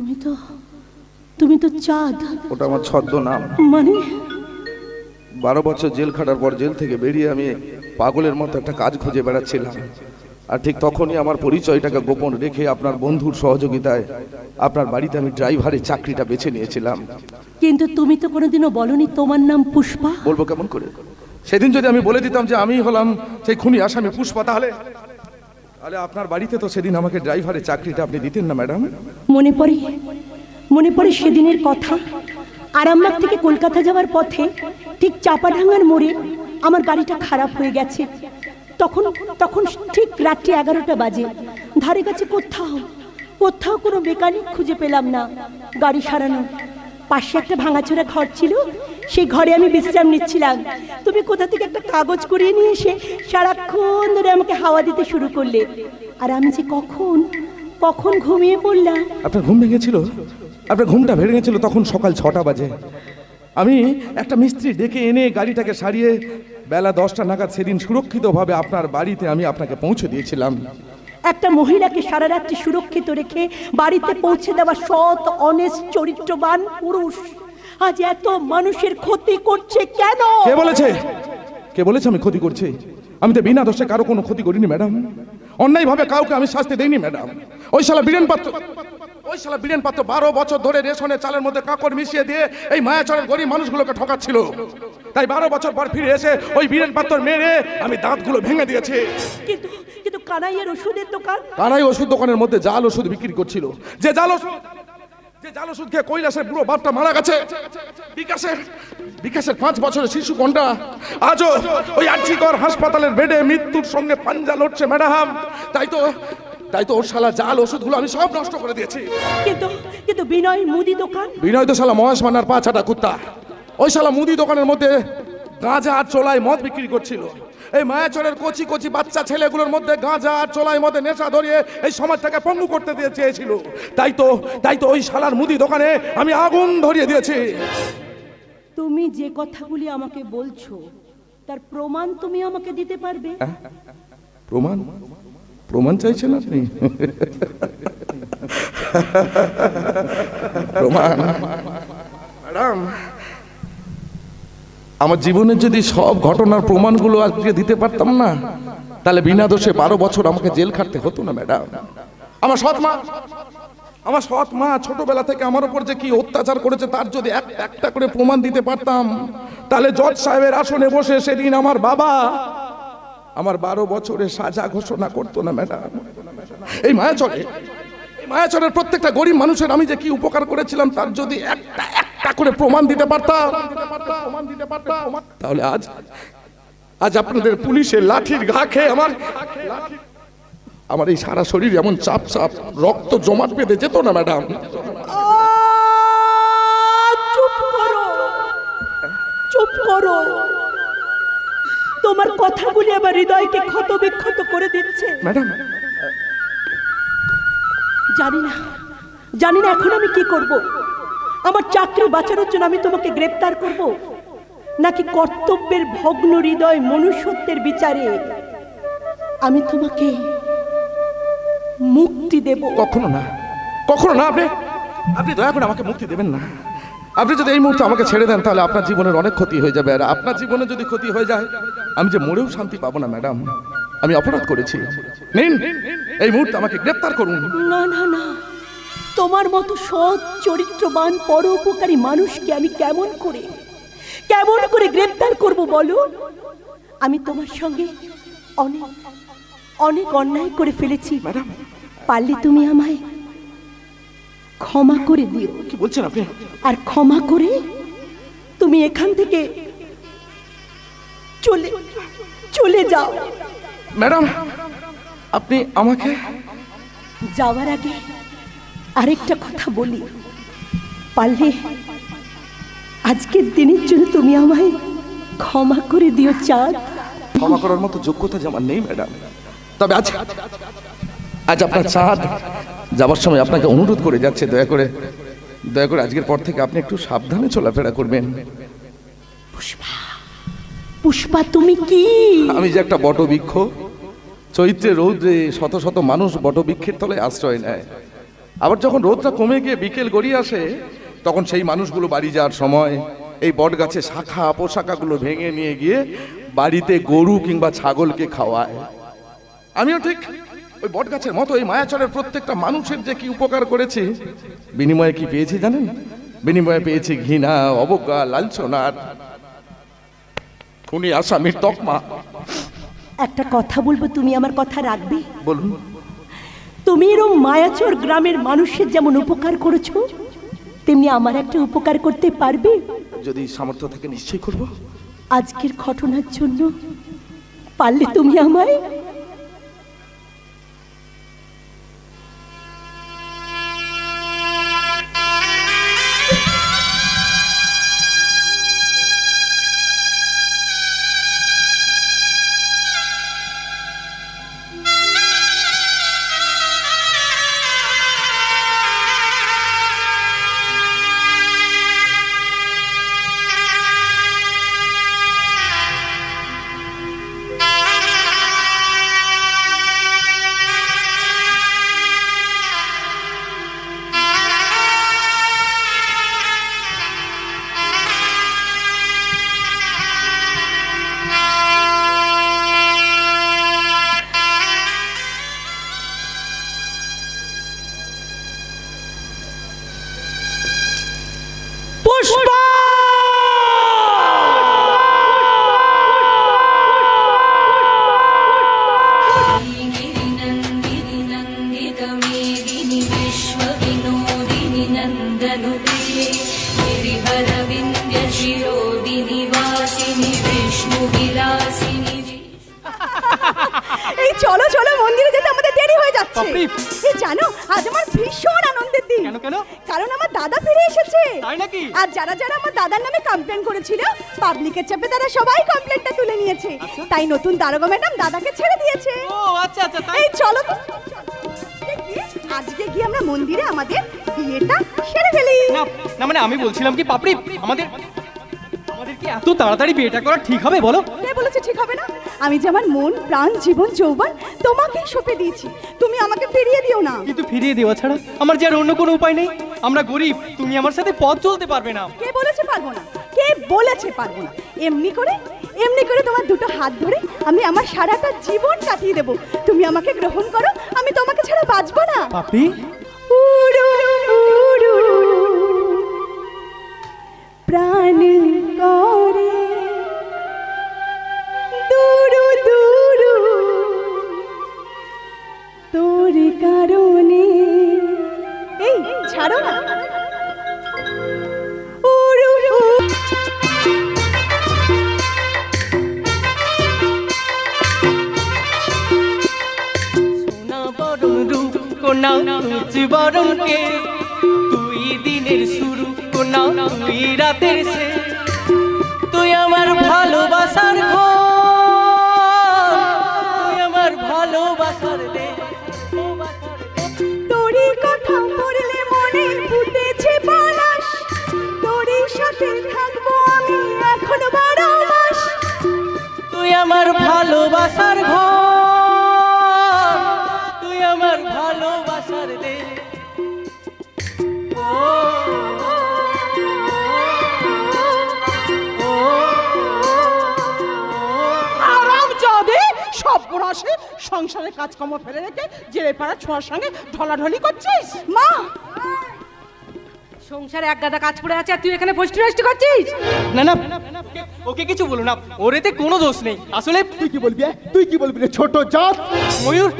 তুমি তো তুমি তো চাঁদ। ওটা আমার ছদ্ম নাম মানে? বারো বছর জেল খাটার পর জেল থেকে বেরিয়ে আমি পাগলের মতো একটা কাজ খুঁজে বেড়াচ্ছিলাম। আর ঠিক তখনই আমার পরিচয়টাকে গোপন রেখে আপনার বন্ধুর সহযোগিতায় আপনার বাড়িতে আমি ড্রাইভারের চাকরিটা বেছে নিয়েছিলাম। কিন্তু তুমি তো কোনোদিনও বলনি তোমার নাম পুষ্পা? বলব কেমন করে? সেদিন যদি আমি বলে দিতাম যে আমি হলাম সেই খুনি আসামি পুষ্পা তাহলে তাহলে আপনার বাড়িতে তো সেদিন আমাকে ড্রাইভারের চাকরিটা আপনি দিতেন না, ম্যাডাম। মনে পড়ে? মনে পড়ে সেদিনের কথা? আরামবাগ থেকে কলকাতা যাওয়ার পথে ঠিক চাপাডাঙ্গার মোড়ে আমার গাড়িটা খারাপ হয়ে গেছে। তখন তখন ঠিক রাত্রি এগারোটা বাজে। ধারে কাছে কোথাও কোথাও কোনো মেকানিক খুঁজে পেলাম না গাড়ি সারানো পাশে একটা ভাঙাচোরা ঘর ছিল সেই ঘরে আমি বিশ্রাম নিচ্ছিলাম। তুমি কোথা থেকে একটা কাগজ করিয়ে নিয়ে এসে সারাক্ষণ ধরে আমাকে হাওয়া দিতে শুরু করলে। আর আমি যে কখন কখন ঘুমিয়ে পড়লাম। আপনার ঘুম ভেঙেছিল? আপনার ঘুমটা ভেঙে গেছিল তখন সকাল ছটা বাজে। আমি একটা মিস্ত্রি ডেকে এনে গাড়িটাকে সারিয়ে বেলা দশটা নাগাদ সেদিন সুরক্ষিতভাবে আপনার বাড়িতে আমি আপনাকে পৌঁছে দিয়েছিলাম। একটা মহিলাকে সারা রাত্রি সুরক্ষিত রেখে বাড়িতে পৌঁছে দেওয়া সৎ অনেস্ট চরিত্রবান পুরুষ। আজ এত মানুষের ক্ষতি করছে কেন? কে বলেছে? কে বলেছে আমি ক্ষতি করছি? আমি তো বিনা দোষে কারও কোনো ক্ষতি করিনি ম্যাডাম। অন্যায়ভাবে কাউকে আমি শাস্তি দেইনি ম্যাডাম। ওই শালা বীরেন পাত্র ওই শালা বীরেন পাত্র বারো বছর ধরে রেশনের চালের মধ্যে কাকড় মিশিয়ে দিয়ে এই মায়াচরের গরিব মানুষগুলোকে ঠকাচ্ছিল। তাই বারো বছর পর ফিরে এসে ওই বীরেন পাত্র মেরে আমি দাঁতগুলো ভেঙে দিয়েছি। কিন্তু কিন্তু কানাইয়ের ওষুধের দোকান? কানাই ওষুধ দোকানের মধ্যে জাল ওষুধ বিক্রি করছিল। যে জাল ওষুধ যে জাল ওষুধ খেয়ে কৈলাসের পুরো বাপটা মারা গেছে। বিকাশের বিকাশের পাঁচ বছরের শিশু কন্যা। আজও ওই আর্চিকর হাসপাতালের বেডে মৃত্যুর সঙ্গে পাঞ্জা লড়ছে ম্যাডাম। তাই তো তাই তো ওর শালা জাল ওষুধগুলো আমি সব নষ্ট করে দিয়েছি। কিন্তু কিন্তু বিনয় মুদি দোকান? বিনয় তো শালা মহেশ মান্নার পা ছাটা কুত্তা। ওই শালা মুদি দোকানের মধ্যে গাঁজা আর চোলায় মদ বিক্রি করছিল। এই মায়াচরের কচি কচি বাচ্চা ছেলেগুলোর মধ্যে গাঁজা আর চোলায় মধ্যে নেশা ধরিয়ে এই সমাজটাকে পঙ্গু করতে দিয়ে চেয়েছিল তাই তো তাই তো ওই শালার মুদি দোকানে আমি আগুন ধরিয়ে দিয়েছি। তুমি যে কথাগুলি আমাকে বলছো তার প্রমাণ তুমি আমাকে দিতে পারবে? প্রমাণ? প্রমাণ চাইছেন আপনি? প্রমাণ। ম্যাডাম আমার জীবনের যদি সব ঘটনার প্রমাণগুলো আজকে দিতে পারতাম না, তাহলে বিনা দোষে বারো বছর আমাকে জেল খাটতে হতো না, ম্যাডাম। আমার সৎ মা, আমার সৎ মা ছোটবেলা থেকে আমার উপর যে কি অত্যাচার করেছে তার যদি এক- একটা করে প্রমাণ দিতে পারতাম, তাহলে জজ সাহেবের আসনে বসে সেদিন আমার বাবা আমার বারো বছরে সাজা ঘোষণা করতো না, ম্যাডাম। এই মায়াচরে মায়াচরের প্রত্যেকটা গরিব মানুষের আমি যে কি উপকার করেছিলাম, তার যদি একটা একটা করে প্রমাণ দিতে পারতাম তাহলে আজ আজ আপনাদের পুলিশের লাঠির ঘা খেয়ে আমার আমার এই সারা শরীর এমন চাপ চাপ রক্ত জমাট বেঁধে যেত না ম্যাডাম? চুপ করো। চুপ করো। তোমার কথাগুলি আমার হৃদয়কে ক্ষত বিক্ষত করে দিচ্ছে। ম্যাডাম। জানি না জানি না এখন আমি কি করব। আমার চাকরি বাঁচানোর জন্য আমি তোমাকে গ্রেপ্তার করব। নাকি কর্তব্যের ভগ্ন হৃদয় মনুষ্যত্বের বিচারে আমি তোমাকে মুক্তি দেব। কখনো না। কখনো না আপনি? আপনি দয়া করে আমাকে মুক্তি দেবেন না। আপনি যদি এই মুহূর্তে আমাকে ছেড়ে দেন তাহলে আপনার জীবনের অনেক ক্ষতি হয়ে যাবে। আর আপনার জীবনে যদি ক্ষতি হয়ে যায় আমি যে মরেও শান্তি পাবো না ম্যাডাম আমি অপরাধ করেছি। নিন এই মুহূর্তে আমাকে গ্রেপ্তার করুন। না না না। তোমার মতো সৎ চরিত্রবান পরোপকারী মানুষকে আমি কেমন করে কেমন করে গ্রেপ্তার করব বলো? আমি তোমার সঙ্গে অনেক অনেক অন্যায় করে ফেলেছি। ম্যাডাম। পারলে তুমি আমায় ক্ষমা করে দিও। কি বলছেন আপনি? আর ক্ষমা করে তুমি এখান থেকে চলে চলে যাও। ম্যাডাম আপনি আমাকে যাওয়ার আগে আরেকটা কথা বলি। পারলে আজকের দিনের জন্য তুমি আমায় ক্ষমা করে দিও চাঁদ। ক্ষমা করার মতো যোগ্যতা আমার নেই ম্যাডাম। তবে আজ আজ আপনার চাঁদ যাবার সময় আপনাকে অনুরোধ করে যাচ্ছে দয়া করে দয়া করে আজকের পর থেকে আপনি একটু সাবধানে চলাফেরা করবেন। পুষ্পা পুষ্পা তুমি কি? আমি যে একটা বটবৃক্ষ চৈত্রে রৌদ্রে শত শত মানুষ বটবৃক্ষের তলায় আশ্রয় নেয়। আবার যখন রোদটা কমে গিয়ে বিকেল গড়িয়ে আসে তখন সেই মানুষগুলো বাড়ি যাওয়ার সময় এই বট গাছে শাখা পোশাকাগুলো ভেঙে নিয়ে গিয়ে বাড়িতে গরু কিংবা ছাগলকে খাওয়ায়। আমিও ঠিক ওই বট গাছের মতো এই মায়াচরের প্রত্যেকটা মানুষের যে কি উপকার করেছি বিনিময়ে কি পেয়েছি জানেন? বিনিময়ে পেয়েছি ঘৃণা অবজ্ঞা লাঞ্ছনার খুনি আসামির তকমা। একটা কথা বলব তুমি আমার কথা রাখবে? বলুন। তুমি এরম মায়াচর গ্রামের মানুষের যেমন উপকার করেছ তেমনি আমার একটা উপকার করতে পারবে? যদি সামর্থ্য থাকে নিশ্চয়ই করব। আজকের ঘটনার জন্য পারলে তুমি আমায় এই চলো চলো মন্দিরে যেতে আমাদের দেরি হয়ে যাচ্ছে। এই জানো আজ আমার ভীষণ আনন্দের দিন। কেন, কেন? কারণ আমার দাদা ফিরে এসেছে। তাই নাকি? আর যারা যারা আমার দাদার নামে কমপ্লেন করেছিল পাবলিকের চাপে তারা সবাই কমপ্লেনটা তুলে নিয়েছে। তাই নতুন দারোগা ম্যাডাম দাদাকে ছেড়ে দিয়েছে। ও আচ্ছা আচ্ছা তাই এই চলো তো। আজকে গিয়ে আমরা মন্দিরে আমাদের বিয়েটা সেরে ফেলি। না মানে আমি বলছিলাম কি পাপড়ি আমাদের এত তাড়াতাড়ি বিয়েটা করা ঠিক হবে বলো? কে বলেছে ঠিক হবে না? আমি যে আমার মন প্রাণ জীবন যৌবন তোমাকেই সঁপে দিয়েছি। তুমি আমাকে ফিরিয়ে দিও না। কিন্তু ফিরিয়ে দেওয়া ছাড়া আমার যে আর অন্য কোনো উপায় নেই? আমরা গরিব তুমি আমার সাথে পথ চলতে পারবে না। কে বলেছে পারব না? কে বলেছে পারব না? এমনি করে এমনি করে তোমার দুটো হাত ধরে আমি আমার সারাটা জীবন কাটিয়ে দেব। তুমি আমাকে গ্রহণ করো আমি তোমাকে ছাড়া বাঁচবো না। উড়ু উড়ু প্রাণ কারণে। এই ছাড়ো না। উড়ু উড়ু। সোনা বরণ রূপ কোনা তুই বরণ কে তুই দিনের শুরু কোনা তুই রাতের সে তুই আমার ভালোবাসার ঘর ভালোবাসার ঘর। তুই আমার ভালোবাসার দে। বড়াসে সংসারের কাজকর্ম ফেলে রেখে জেলে পাড়া ছোঁয়ার সঙ্গে ঢলাঢলি করছিস? মা! সংসারে এক গাদা কাজ পড়ে আছে আর তুই এখানে বসটি নষ্টি করছিস? না না। ওকে- কিছু বলো না ওর এতে কোনো দোষ নেই। আসলে তুই কি বলবি এ? তুই কি বলবি রে ছোট জাত? ময়ূর।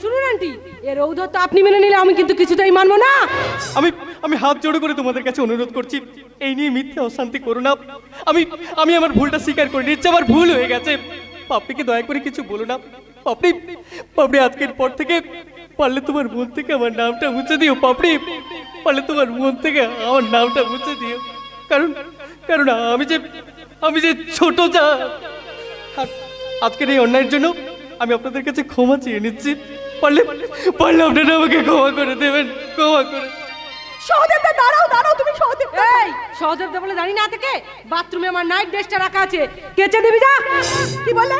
শুনুন আন্টি এর ঔধ তো আপনি মেনে নিলে আমি কিন্তু কিছুতেই মানবো না। আমি আমি হাত জোড়ো করে তোমাদের কাছে অনুরোধ করছি এই নিয়ে মিথ্যে অশান্তি করো না। আমি আমি আমার ভুলটা স্বীকার করে নিচ্ছি আমার ভুল হয়ে গেছে। পাপড়িকে দয়া করে কিছু বলো না। পাপড়ি পাপড়ি আজকের পর থেকে পারলে তোমার মন থেকে আমার নামটা মুছে দিও পাপড়ি। পারলে তোমার মন থেকে আমার নামটা মুছে দিও। কারণ কারণ আমি যে আমি যে ছোট যা। আজকের এই অন্যায়ের জন্য আমি আপনাদের কাছে ক্ষমা চেয়ে নিচ্ছি। পারলে পারলে আপনারা আমাকে ক্ষমা করে দেবেন ক্ষমা করে সহদেবদা দাঁড়াও দাঁড়াও তুমি সহদেব এই সহদেব বলে দাঁড়িয়ে না থেকে বাথরুমে আমার নাইট ড্রেসটা রাখা আছে। কেচে দিবি যা। কি বলে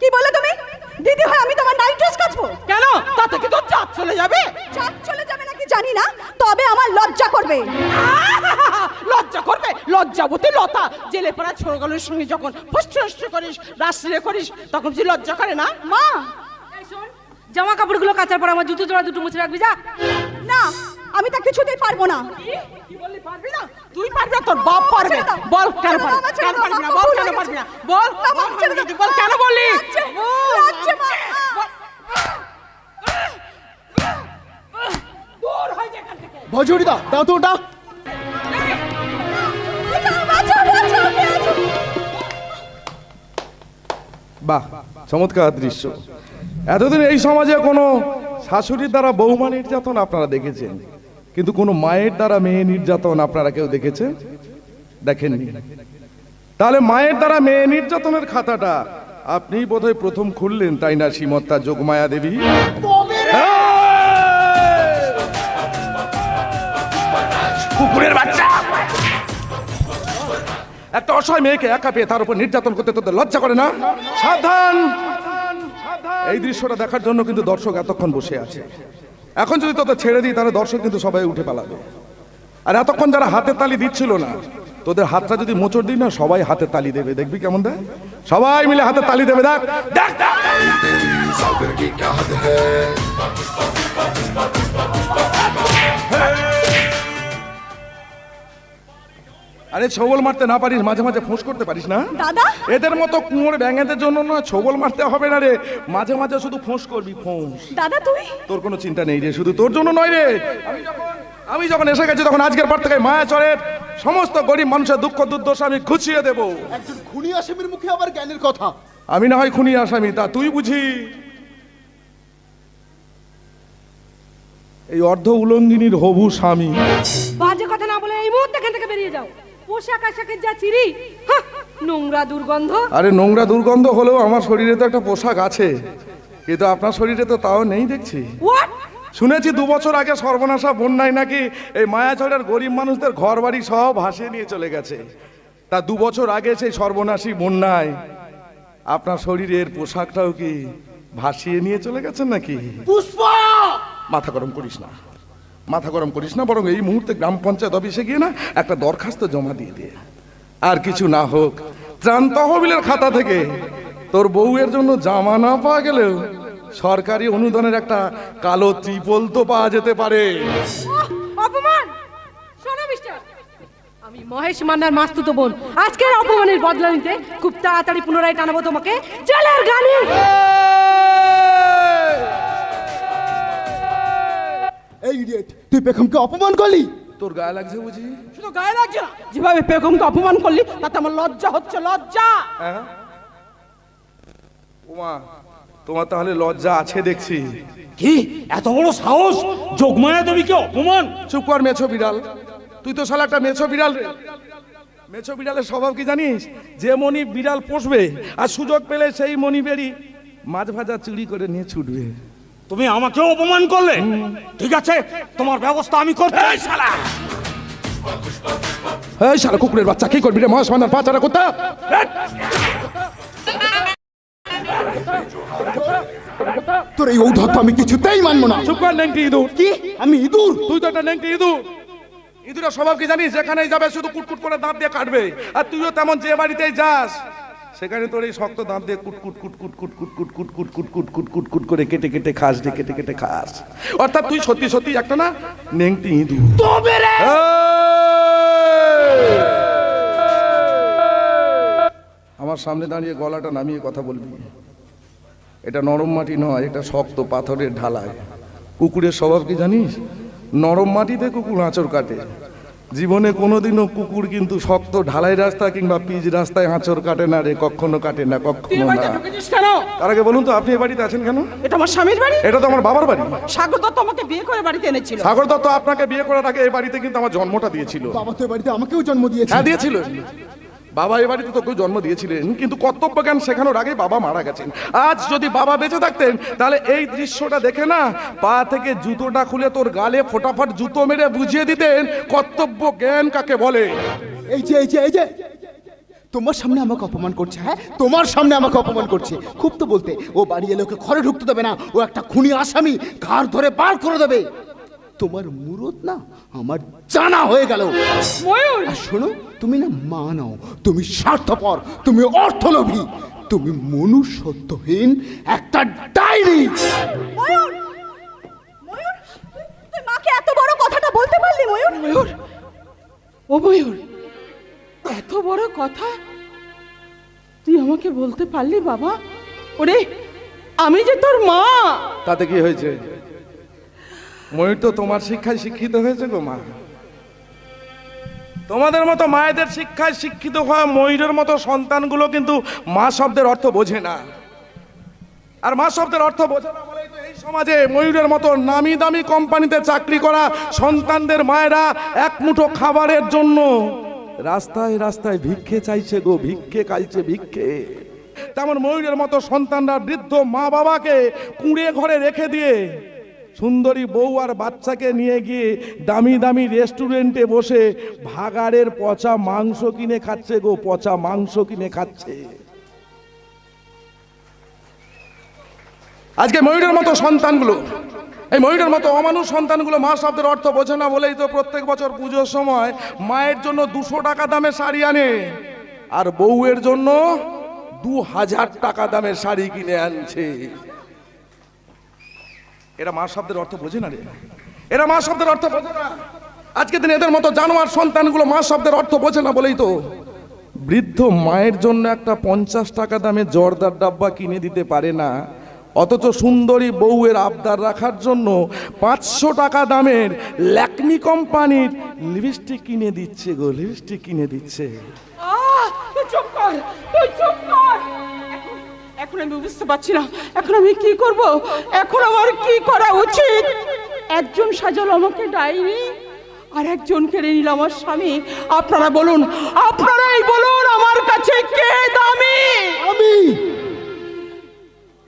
কি বলে তুমি? দিদি হয় আমি তোমার নাইট ড্রেস কাচবো? কেন? তাতে কি তোর জাত চলে যাবে? চাঁদ চলে যাবে নাকি জানি না তবে আমার লজ্জা করবে। লজ্জা করবে? লজ্জাবতী লতা। জেলে পাড়া ছোড়গুলোর সঙ্গে যখন ফষ্ট করিস রাষ্ট্রীয় করিস তখন যে লজ্জা করে না? মা! এই শোন, জামা কাপড়গুলো কাচার পর আমার জুতো জোড়া দুটো মুছে রাখবি যা। আমি তা কিছুতেই পারব না। তুই পারবি তোর বাপ পারবে। বল কেন বল কেন পারবি না? বল বললি? ভজুরিদা দাও। তো ডাক বাহ চমৎকার দৃশ্য। এতদিন এই সমাজে কোনো শাশুড়ির দ্বারা বৌমা নির্যাতন আপনারা দেখেছেন। কিন্তু কোনো মায়ের দ্বারা মেয়ে নির্যাতন আপনারা কেউ দেখেছেন? দেখেননি। তাহলে মায়ের দ্বারা মেয়ে নির্যাতনের খাতাটা আপনি বোধহয় প্রথম খুললেন তাই না শ্রীমত্তা যোগমায়া দেবী? কুকুরের বাচ্চা! একটা অসহায় মেয়েকে একা পেয়ে তার উপর নির্যাতন করতে তোদের লজ্জা করে না? সাবধান! এই দৃশ্যটা দেখার জন্য কিন্তু দর্শক এতক্ষণ বসে আছে। এখন যদি তোদের ছেড়ে দিই, তাহলে দর্শক কিন্তু সবাই উঠে পালাবে। আর এতক্ষণ যারা হাতের তালি দিচ্ছিল না, তোদের হাতটা যদি মোচড় দিই না, সবাই হাতে তালি দেবে। দেখবি কেমন দেয়? সবাই মিলে হাতে তালি দেবে। দেখ দেখ। আরে ছবল মারতে না পারিস মাঝে মাঝে ফোঁস করতে পারিস না? দাদা? এদের মতো কুঁয়োর ব্যাঙেদের জন্য না ছবল মারতে হবে না রে। মাঝে মাঝে শুধু ফোঁস করবি ফোঁস। দাদা তুই? তোর কোনো চিন্তা নেই রে শুধু তোর জন্য নয় রে। আমি যখন আমি যখন এসে গেছি তখন আজকের পর থেকে মায়া মায়াচরের সমস্ত গরিব মানুষের দুঃখ দুর্দশা আমি ঘুচিয়ে দেব। একজন খুনি আসামির মুখে আবার জ্ঞানের কথা। আমি না হয় খুনি আসামি তা তুই বুঝি? এই অর্ধ উলঙ্গিনীর হবু স্বামী। বাজে কথা না বলে এই মুহূর্তে এখান থেকে বেরিয়ে যাও। পোশাক আশাকের যা চিরি হাহ, নোংরা দুর্গন্ধ। আরে নোংরা দুর্গন্ধ হলেও আমার শরীরে তো একটা পোশাক আছে। কিন্তু আপনার শরীরে তো তাও নেই দেখছি। শুনেছি দু বছর আগে সর্বনাশা বন্যায় নাকি এই গরিব মানুষদের ঘর বাড়ি সব ভাসিয়ে নিয়ে চলে গেছে। তা দু বছর আগে সেই সর্বনাশী বন্যায় আপনার শরীরের পোশাকটাও কি ভাসিয়ে নিয়ে চলে গেছেন নাকি? পুষ্পা! মাথা গরম করিস না। মাথা গরম করিস না বরং এই মুহূর্তে গ্রাম পঞ্চায়েত অফিসে গিয়ে না একটা দরখাস্ত জমা দিয়ে দিয়ে আর কিছু না হোক ত্রাণ তহবিলের খাতা থেকে তোর বউয়ের জন্য জামা না পাওয়া গেলেও সরকারি অনুদানের একটা কালো ত্রিপল তো পাওয়া যেতে পারে। অপমান! শোনো মিস্টার। আমি মহেশ মান্নার মাস্তুতো বোন। আজকের অপমানের বদলা নিতে খুব তাড়াতাড়ি পুনরায় টানাবো তোমাকে। জেলের গানে এই ইডিয়েট তুই পেখমকে অপমান করলি? তোর গায়ে লাগছে বুঝি? শুধু গায়ে লাগছে? না যেভাবে পেখমকে অপমান করলি তাতে আমার লজ্জা হচ্ছে লজ্জা! হ্যাঁ? ওমা তোমার তাহলে লজ্জা আছে দেখছি। কি? এত বড় সাহস? যোগমায়া দেবীকে অপমান? চুপ কর মেছো বিড়াল। তুই তো শালা একটা মেছো বিড়াল রে। মেছো বিড়ালের স্বভাব কি জানিস? যে মনি বিড়াল পোষবে আর সুযোগ পেলে সেই মনি বেরি মাছ ভাজা চুরি করে নিয়ে ছুটবে। তুমি আমাকেও অপমান করলে? ঠিক আছে তোমার ব্যবস্থা আমি করছি। শালা! এই শালা কুকুরের বাচ্চা কি করবি রে? মহাস মান্নার পাচারা কোথা তোর এই ঔদ্ধত্য আমি কিছুতেই মানবো না। চুপ কর নেংটি ইঁদুর। কি? আমি ইঁদুর? তুই তো একটা নেংটি ইঁদুর। ইঁদুরের স্বভাব কি জানিস? যেখানেই যাবে শুধু কুটকুট করে দাঁত দিয়ে কাটবে। আর তুইও তেমন যে বাড়িতেই যাস। সেখানে তোর এই শক্ত দাঁত দিয়ে কুট কুট কুট কুট কুট কুট কুট কুট কুট কুট কুট কুট কুট কুট করে কেটে কেটে খাস রে কেটে কেটে খাস অর্থাৎ তুই সত্যি সত্যি একটা না নেংটি ইঁদুর এই! আমার সামনে দাঁড়িয়ে গলাটা নামিয়ে কথা বলবি এটা নরম মাটি নয় এটা শক্ত পাথরের ঢালাই কুকুরের স্বভাব কি জানিস নরম মাটিতে কুকুর আঁচড় কাটে জীবনে কোনোদিনও কুকুর কিন্তু শক্ত ঢালাই রাস্তা কিংবা পিচ রাস্তায় হাঁচর কাটে না রে কখনো কাটে না কখনো না। কেন? তার আগে বলুন তো আপনি এ বাড়িতে আছেন কেন? এটা আমার স্বামীর বাড়ি? এটা তো আমার বাবার বাড়ি। সাগর দত্ত আমাকে বিয়ে করে বাড়িতে এনেছিল। সাগর দত্ত আপনাকে বিয়ে করার আগে এই বাড়িতে কিন্তু আমার জন্মটা দিয়েছিল। বাবা তো বাড়িতে আমাকেও জন্ম দিয়েছে হ্যাঁ দিয়েছিল। বাবা এই বাড়িতে তোকে জন্ম দিয়েছিলেন, কিন্তু কর্তব্য জ্ঞান শেখানোর আগে বাবা মারা গেছেন। আজ যদি বাবা বেঁচে থাকতেন, তাহলে এই দৃশ্যটা দেখে না, পা থেকে জুতোটা খুলে তোর গালে ফোটাফট জুতো মেরে বুঝিয়ে দিতেন, কর্তব্য জ্ঞান কাকে বলে? এই যে এই যে এই যে, তোমার সামনে আমাকে অপমান করছে হ্যাঁ? তোমার সামনে আমাকে অপমান করছে। খুব তো বলতে, ও বাড়ি এলে ওকে ঘরে ঢুকতে দেবে না, ও একটা খুনি আসামি, ঘাড় ধরে বার করে দেবে। তোমার মুরত না আমার জানা হয়ে গেল। ময়ূর! আর শোনো তুমি না মা নাও তুমি স্বার্থপর তুমি অর্থলোভী তুমি মনুষ্যত্বহীন একটা ডাইনি ময়ূর! ময়ূর! তুই মাকে এত বড় কথাটা বলতে পারলি ময়ূর? ময়ূর! ও ময়ূর! এত বড় কথা? তুই আমাকে বলতে পারলি বাবা? ওরে আমি যে তোর মা! তাতে কি হয়েছে? ময়ূর তো তোমার শিক্ষায় শিক্ষিত হয়েছে গো মা। তোমাদের মতো মায়েদের শিক্ষায় শিক্ষিত হওয়া ময়ূরের মতো সন্তানগুলো কিন্তু মা শব্দের অর্থ বোঝে না। আর মা শব্দের অর্থ বোঝে না এই সমাজে ময়ূরের মতো নামি দামি কোম্পানিতে চাকরি করা সন্তানদের মায়েরা এক মুঠো খাবারের জন্য রাস্তায় রাস্তায় ভিক্ষে চাইছে গো, ভিক্ষে চাইছে ভিক্ষে। তেমন ময়ূরের মতো সন্তানরা বৃদ্ধ মা বাবাকে কুঁড়ে ঘরে রেখে দিয়ে সুন্দরী বউ আর বাচ্চাকে নিয়ে গিয়ে দামি দামি রেস্টুরেন্টে বসে ভাগাড়ের পচা মাংস কিনে খাচ্ছে গো, পচা মাংস কিনে খাচ্ছে। আজকে ময়ূরের মতো সন্তানগুলো, এই ময়ূরের মতো অমানুষ সন্তানগুলো মা শব্দের অর্থ বোঝে না বলেই তো প্রত্যেক বছর পুজোর সময় মায়ের জন্য দুশো টাকা দামে শাড়ি আনে, আর বউয়ের জন্য দু হাজার টাকা দামের শাড়ি কিনে আনছে। এরা মা শব্দের অর্থ বোঝে না রে। এরা মা শব্দের অর্থ বোঝে না। আজকে দিন এদের মতো জানোয়ার সন্তানগুলো মা শব্দের অর্থ বোঝে না বলেই তো। বৃদ্ধ মায়ের জন্য একটা পঞ্চাশ টাকা দামে জর্দার ডাব্বা কিনে দিতে পারে না। অথচ সুন্দরী বউয়ের আবদার রাখার জন্য পাঁচশো টাকা দামের ল্যাকমি কোম্পানির লিপস্টিক কিনে দিচ্ছে গো, লিপস্টিক কিনে দিচ্ছে। চুপ কর চুপ কর। আমি বুঝতে পারছি না এখন আমি কি করব? এখন আমার কি করা উচিত? একজন সাজালো আমাকে ডাইনি আর একজন কেড়ে নিল আমার স্বামী। আপনারা বলুন আপনারাই বলুন আমার কাছে কে দামি? আমি।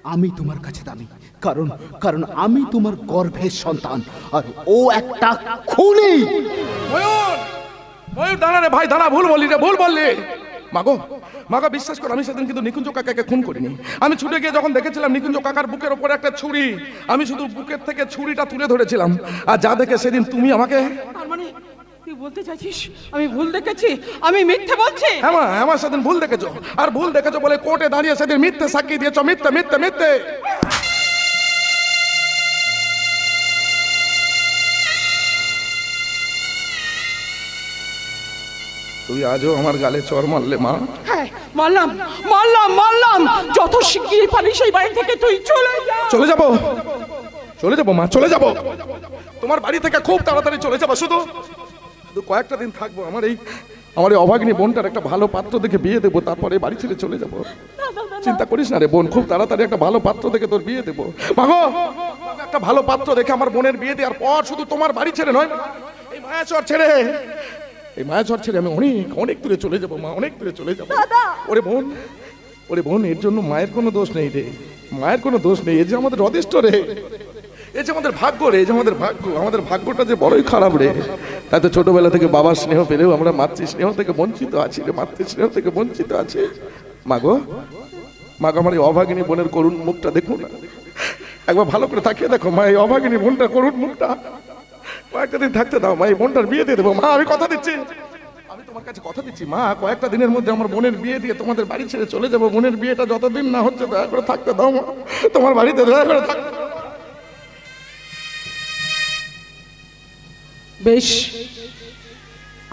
আমি তোমার কাছে দামি। কারণ কারণ আমি তোমার গর্ভের সন্তান আর ও একটা খুনি। ময়ূর ময়ূর দাঁড়া রে ভাই দাঁড়া ভুল বললি রে ভুল বললি। মাগো মাগো বিশ্বাস করো আমি সেদিন কিন্তু নিকুঞ্জ কাকাকে খুন করিনি। আমি ছুটে গিয়ে যখন দেখেছিলাম নিকুঞ্জ কাকার বুকের ওপরে একটা ছুরি আমি শুধু বুকের থেকে ছুরিটা তুলে ধরেছিলাম। আর যা দেখে সেদিন তুমি আমাকে তার মানে তুই বলতে চাইছিস আমি ভুল দেখেছি? আমি মিথ্যে বলছি? হ্যাঁ মা, হ্যাঁ সেদিন ভুল দেখেছ। আর ভুল দেখেছ বলে কোর্টে দাঁড়িয়ে সেদিন মিথ্যে সাক্ষী দিয়েছ মিথ্যে মিথ্যে মিথ্যে। তুই আজও আমার গালে চর মারলে মা। হ্যাঁ মারলাম মারলাম মারলাম। যত শিগগিরই পারি সেই বাড়ি থেকে তুই চলে যা। চলে যাব? চলে যাব মা চলে যাব। তোমার বাড়ি থেকে খুব তাড়াতাড়ি চলে যাব শুধু। শুধু কয়েকটা দিন থাকব আমার এই আমার এই অভাগ্নি বোনটার একটা ভালো পাত্র দেখে বিয়ে দেবো তারপরে বাড়ি ছেড়ে চলে যাব। চিন্তা করিস না রে বোন খুব তাড়াতাড়ি একটা ভালো পাত্র দেখে তোর বিয়ে দেবো। মাগো একটা ভালো পাত্র দেখে আমার বোনের বিয়ে দেওয়ার পর শুধু তোমার বাড়ি ছেড়ে নয় এই মায়াচর ছেড়ে এই মায়াচর ছেড়ে আমি অনেক অনেক দূরে চলে যাব মা অনেক দূরে চলে যাব। ওরে বোন ওরে বোন এর জন্য মায়ের কোনো দোষ নেই রে মায়ের কোনো দোষ নেই এ যে আমাদের অদিষ্ট রে এ যে আমাদের ভাগ্য রে এ যে আমাদের ভাগ্য আমাদের ভাগ্যটা যে বড়ই খারাপ রে তাই তো ছোটবেলা থেকে বাবার স্নেহ পেলেও আমরা মাতৃ স্নেহ থেকে বঞ্চিত আছি রে মাতৃ স্নেহ থেকে বঞ্চিত আছে। মাগো মাগো আমার এই অভাগিনী বোনের করুণ মুখটা দেখুন। একবার ভালো করে তাকিয়ে দেখো মা এই অভাগিনী বোনটা করুণ মুখটা। কয়েকটা দিন থাকতে দাও, মা, এই বোনটার বিয়ে দিয়ে দেবো। মা, আমি কথা দিচ্ছি। আমি তোমার কাছে কথা দিচ্ছি, মা, কয়েকটা দিনের মধ্যে আমার বোনের বিয়ে দিয়ে তোমাদের বাড়ি ছেড়ে চলে যাব। বোনের বিয়েটা যতদিন না হচ্ছে, দয়া করে থাকতে দাও, মা। তোমার বাড়িতে দয়া করে থাকতে। বেশ,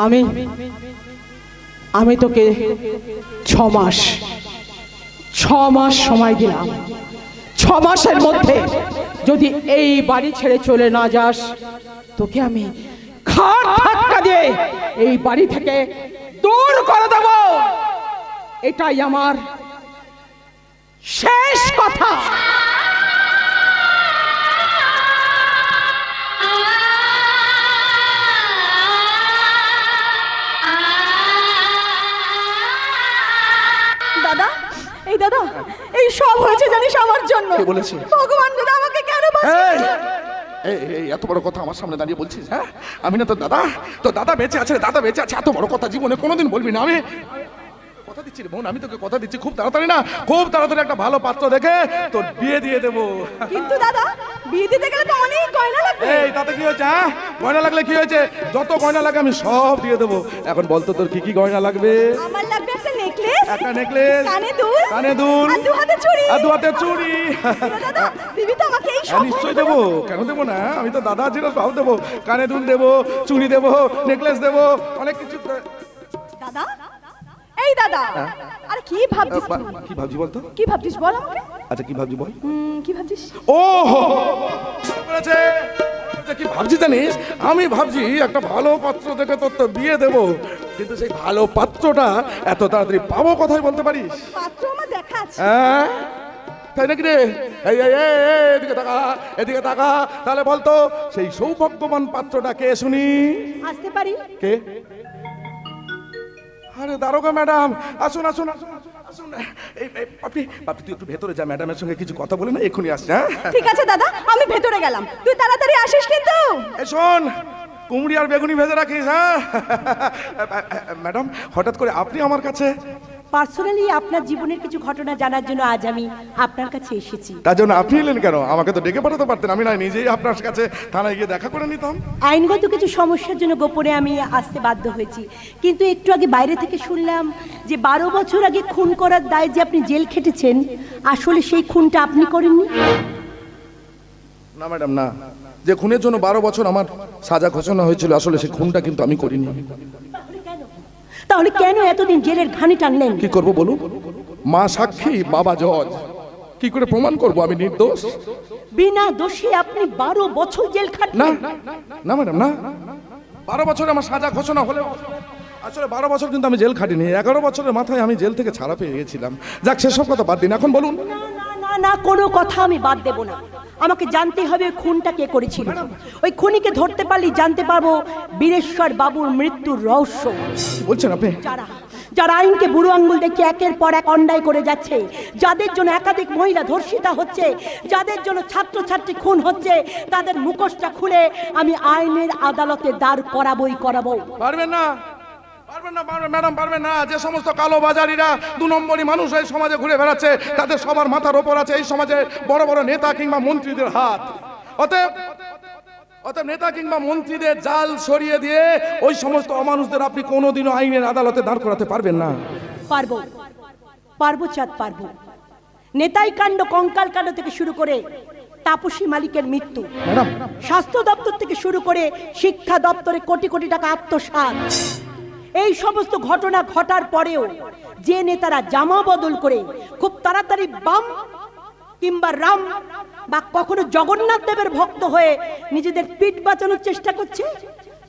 আমি আমি তোকে ছ মাস ছ মাস সময় দিলাম। ছ মাসের মধ্যে যদি এই বাড়ি ছেড়ে চলে না যাস, তোকে আমি দিয়ে এই বাড়ি থেকে দূর করে দেব। এটাই আমার শেষ কথা। জন্য কে বলেছে? ভগবান দাদা আমাকে কেন বাঁচিয়েছে এই এত বড় কথা আমার সামনে দাঁড়িয়ে বলছিস হ্যাঁ? আমি না তো দাদা তো দাদা বেঁচে আছে দাদা বেঁচে আছে এত বড় কথা জীবনে কোনোদিন বলবি না আমি। দিচ্ছি বোন আমি তোকে কথা দিচ্ছি খুব তাড়াতাড়ি না খুব তাড়াতাড়ি একটা ভালো পাত্র দেখে তোর বিয়ে দিয়ে দেবো। কিন্তু দাদা বিয়ে দিতে গেলে তো অনেক গয়না লাগবে। এই তা হাতে কি হয়েছে হ্যাঁ? গয়না লাগলে কি হয়েছে? যত গয়না লাগে আমি সব দিয়ে দেবো। এখন বলতো তোর কি কি গয়না লাগবে? আমার লাগবে একটা নেকলেস একটা নেকলেস কানে দুল কানে দুল আর দু হাতে চুড়ি। আর দু হাতে চুড়ি দাদা দিবি তো আমাকে এই হ্যাঁ, সব নিশ্চয়ই দেবো। কেন দেবো না? আমি তো দাদা ছিল সব দেবো। কানে দুল দেবো চুড়ি দেবো নেকলেস দেবো অনেক কিছু। দাদা এই দাদা? আরে কি ভাবছিস? কি ভাবছি বলতো? কি ভাবছিস বল আমাকে? আচ্ছা কি ভাবছি বল? কি ভাবছিস? ও বলেছে আচ্ছা, কি ভাবছি জানিস? আমি ভাবছি একটা ভালো পাত্র দেখে তোর তো বিয়ে দেবো। কিন্তু সেই ভালো পাত্রটা এত তাড়াতাড়ি পাবো কোথায় বলতে পারিস? পাত্র আমার দেখা আছে। হ্যাঁ? তাই নাকি রে? এই, এদিকে তাকা এদিকে তাকা। তাহলে বলতো সেই সৌভাগ্যবান পাত্রটা কে শুনি? আসতে পারি? কে? আরে দারোগা ম্যাডাম আসুন আসুন আসুন আসুন, এই, আপনি আপনি তুই একটু ভেতরে যা ম্যাডামের সঙ্গে কিছু কথা বলে না এক্ষুনি আসছে হ্যাঁ? ঠিক আছে দাদা আমি ভেতরে গেলাম। তুই তাড়াতাড়ি আসিস কিন্তু। শোন কুমড়ি আর বেগুনি ভেজে রাখিস হ্যাঁ? ম্যাডাম হঠাৎ করে আপনি আমার কাছে পার্সোনালি আপনার জীবনের কিছু ঘটনা জানার জন্য আজ আমি আপনার কাছে এসেছি। তার জন্য আপনি এলেন কেন? আমাকে তো ডেকে পাঠাতে পারতেন। আমি না নিজেই আপনার কাছে থানায় গিয়ে দেখা করে নিতাম। আইনগত কিছু সমস্যার জন্য গোপনে আমি আসতে বাধ্য হয়েছি। কিন্তু একটু আগে বাইরে থেকে শুনলাম যে বারো বছর আগে খুন করার দায় যে আপনি জেল খেটেছেন আসলে সেই খুনটা আপনি করেননি? না ম্যাডাম না। যে খুনের জন্য বারো বছর আমার সাজা ঘোষণা হয়েছিল আসলে সেই খুনটা কিন্তু আমি করিনি। তাহলে কেন এতদিন জেলের ঘানি টানলেন? কি করব বলুন? মা সাক্ষী বাবা জজ। কি করে প্রমাণ করব আমি নির্দোষ? বিনা দোষী আপনি বারো বছর জেল না খাটলেন না ম্যাডাম না। বারো বছর আমার সাজা ঘোষণা হলেও আসলে বারো বছর কিন্তু আমি জেল খাটিনি। এগারো বছরের মাথায় আমি জেল থেকে ছাড়া পেয়ে গেছিলাম। যাক সেসব কথা বাদ দিন। এখন বলুন। না না না না কোনো কথা আমি বাদ দেব না। আমাকে জানতে হবে খুনটা কে করেছিল। ওই খুনিকে ধরতে পারলে জানতে পারব বীরেশ্বর বাবুর মৃত্যুর রহস্য। বলছেন আপনি? যারা যারা আইনকে বুড়ো আঙ্গুল দেখে একের পর এক অন্যায় করে যাচ্ছে যাদের জন্য একাধিক মহিলা ধর্ষিতা হচ্ছে যাদের জন্য ছাত্রছাত্রী খুন হচ্ছে তাদের মুখোশটা খুলে আমি আইনের আদালতে দাঁড় করাবই করাবো। পারবেন না। পারবেন না ম্যাডাম পারবেন না। যে সমস্ত কালো বাজারিরা দু নম্বরই মানুষ এই সমাজে ঘুরে বেড়াচ্ছে তাদের সবার মাথার ওপর আছে এই সমাজে বড় বড় নেতা কিংবা মন্ত্রীদের হাত। অতএব অতএব নেতা কিংবা মন্ত্রীদের জাল সরিয়ে দিয়ে ওই সমস্ত অমানুষদের আপনি কোনোদিনও আইনের আদালতে দাঁড় করাতে পারবেন না। পারব পারব চাঁদ পারব। নেতাই কাণ্ড কঙ্কাল কাণ্ড থেকে শুরু করে তাপসী মালিকের মৃত্যু। স্বাস্থ্য দপ্তর থেকে শুরু করে শিক্ষা দপ্তরে কোটি কোটি টাকা আত্মসাৎ। এই সমস্ত ঘটনা ঘটার পরেও যে নেতারা জামা বদল করে খুব তাড়াতাড়ি বাম কিংবা রাম বা কখনো জগন্নাথ দেবের ভক্ত হয়ে নিজেদের পিঠ বাঁচানোর চেষ্টা করছে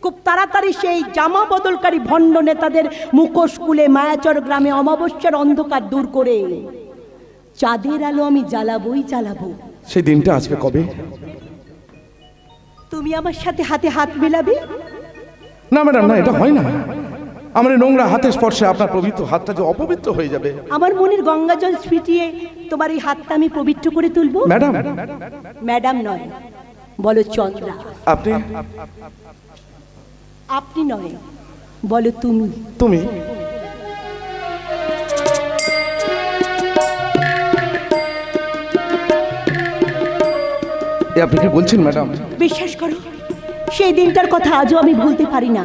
খুব তাড়াতাড়ি সেই জামা বদলকারী ভণ্ড নেতাদের মুখোশ কুলে মায়াচর গ্রামে অমাবস্যার অন্ধকার দূর করে চাঁদের আলো আমি জ্বালাবই জ্বালাবো। সেই দিনটা আসবে কবে? তুমি আমার সাথে হাতে হাত মিলাবে? না ম্যাডাম না এটা হয় না। আমার নোংরা হাতের স্পর্শে আপনার পবিত্র হাতটা যে অপবিত্র হয়ে যাবে। আমার মনের গঙ্গা জল ছিটিয়ে তোমার এই হাতটা আমি পবিত্র করে তুলবো? ম্যাডাম। ম্যাডাম নয় বলো চন্দ্রা। আপনি? আপনি নয় বলো তুমি। তুমি? এ আপনি কি বলছেন ম্যাডাম? বিশ্বাস করো সেই দিনটার কথা আজও আমি ভুলতে পারি না।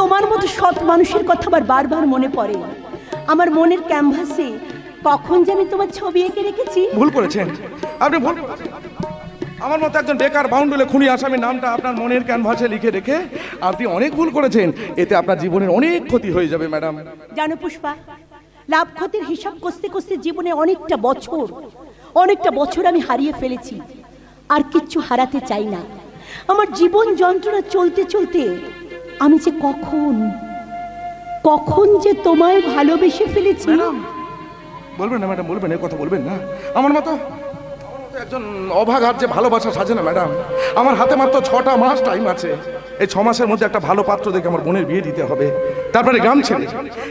তোমার মতো সৎ মানুষের কথা আবার বারবার মনে পড়ে। আমার মনের ক্যানভাসে কখন যে আমি তোমার ছবি এঁকে রেখেছি? ভুল করেছেন। আপনি ভুল আমার মতো একজন বেকার বাউন্ডুলে খুনি আসামি নামটা আপনার মনের ক্যানভাসে লিখে রেখে আপনি অনেক ভুল করেছেন। এতে আপনার জীবনের অনেক ক্ষতি হয়ে যাবে ম্যাডাম। জানো পুষ্পা লাভ ক্ষতির হিসাব কষতে কষতে জীবনে অনেকটা বছর অনেকটা বছর আমি হারিয়ে ফেলেছি। আর কিচ্ছু হারাতে চাই না। আমার জীবন যন্ত্রণা চলতে চলতে আমি যে কখন কখন যে তোমায় ভালোবেসে ফেলেছি? বলবেন না ম্যাডাম, বলবেন এই কথা বলবেন না। আমার মতো একজন অভাগার যে ভালোবাসা সাজে না, ম্যাডাম। আমার হাতে মাত্র ছটা মাস টাইম আছে। এই ছ মাসের মধ্যে একটা ভালো পাত্র দেখে আমার বোনের বিয়ে দিতে হবে। তারপরে গ্রাম ছেড়ে।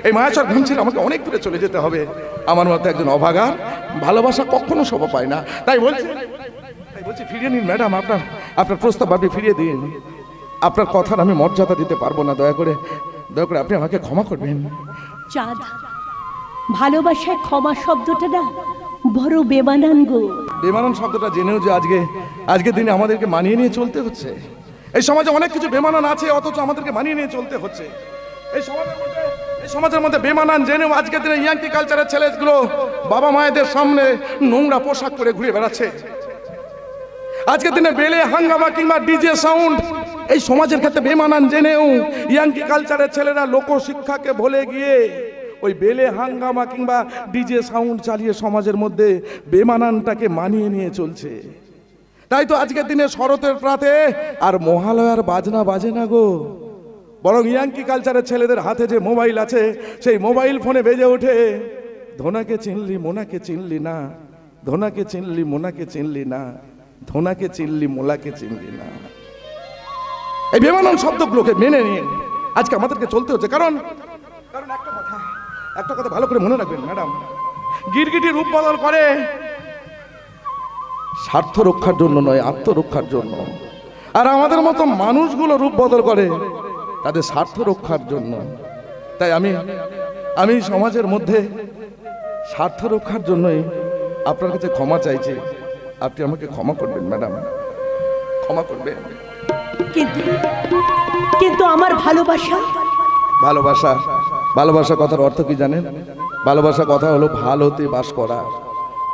এই মায়াচর গ্রাম ছেড়ে আমাকে অনেক দূরে চলে যেতে হবে। আমার মতো একজন অভাগার ভালোবাসা কখনো শোভা পায় না। তাই বলছি তাই বলছি, ফিরিয়ে নিন ম্যাডাম, আপনার আপনার প্রস্তাব আপনি ফিরিয়ে দিন। আপনার কথার আমি মর্যাদা দিতে পারব না দয়া করে দয়া করে আপনি আমাকে ক্ষমা করবেন। চাঁদ ভালোবাসায় ক্ষমা শব্দটা না বড় বেমানান গো। বেমানন শব্দটা জেনেও যে আজকে আজকের দিনে আমাদেরকে মানিয়ে নিয়ে চলতে হচ্ছে। এই সমাজে অনেক কিছু বেমানান আছে অথচ আমাদেরকে মানিয়ে নিয়ে চলতে হচ্ছে। এই সমাজের মধ্যে এই সমাজের মধ্যে বেমানান জেনেও আজকের দিনে ইয়াঙ্কি কালচারের ছেলেগুলো বাবা মায়েদের সামনে নোংরা পোশাক পরে ঘুরে বেড়াচ্ছে। আজকের দিনে বেলে হাঙ্গামা কিংবা ডিজে সাউন্ড এই সমাজের ক্ষেত্রে বেমানান জেনেও ইয়াঙ্কি কালচারের ছেলেরা লোকশিক্ষাকে ভুলে গিয়ে ওই বেলে, হাঙ্গামা কিংবা ডিজে সাউন্ড চালিয়ে সমাজের মধ্যে বেমানানটাকে মানিয়ে নিয়ে চলছে। তাই তো আজকের দিনে শরতের প্রাতে আর মহালয়ার বাজনা বাজে না গো। বরং ইয়াঙ্কি কালচারের ছেলেদের হাতে যে মোবাইল আছে, সেই মোবাইল ফোনে বেজে ওঠে, ধোনাকে চিনলি, মোনাকে চিনলি না, ধোনাকে চিনলি, মোনাকে চিনলি না, ধোনাকে চিনলি, মোলাকে চিনলি না। এই বেমানন শব্দগুলোকে মেনে নিয়ে আজকে আমাদেরকে চলতে হচ্ছে। কারণ কারণ একটা কথা একটা কথা ভালো করে মনে রাখবেন, ম্যাডাম। গিরগিটি রূপ বদল করে। স্বার্থ রক্ষার জন্য নয়, আত্মরক্ষার জন্য। আর আমাদের মতো মানুষগুলো রূপ বদল করে, তাদের স্বার্থ রক্ষার জন্য। তাই আমি আমি সমাজের মধ্যে স্বার্থ রক্ষার জন্যই আপনার কাছে ক্ষমা চাইছি। আপনি আমাকে ক্ষমা করবেন, ম্যাডাম। ক্ষমা করবেন কিন্তু কিন্তু আমার ভালোবাসা? ভালোবাসা ভালোবাসা কথার অর্থ কি জানেন? ভালোবাসা কথা হলো ভালোতে বাস করা।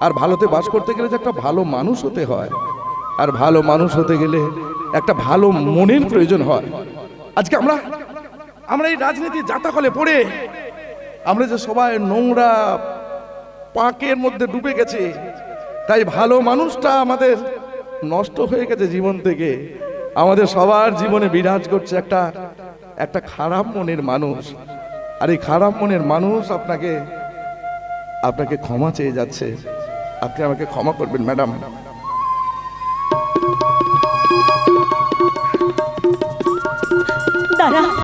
আর ভালোতে বাস করতে গেলে যে একটা ভালো মানুষ হতে হয় আর ভালো মানুষ হতে গেলে একটা ভালো মনের প্রয়োজন হয়। আজকে আমরা আমরা এই রাজনীতি জাতাকলে পড়ে আমরা যে সবাই নোংরা পাকের মধ্যে ডুবে গেছে তাই ভালো মানুষটা আমাদের নষ্ট হয়ে গেছে জীবন থেকে। আমাদের সবার জীবনে বিরাজ করছে একটা একটা খারাপ মনের মানুষ। আর এই খারাপ মনের মানুষ আপনাকে আপনাকে ক্ষমা চেয়ে যাচ্ছে। আপনি আমাকে ক্ষমা করবেন, ম্যাডাম। দাঁড়া।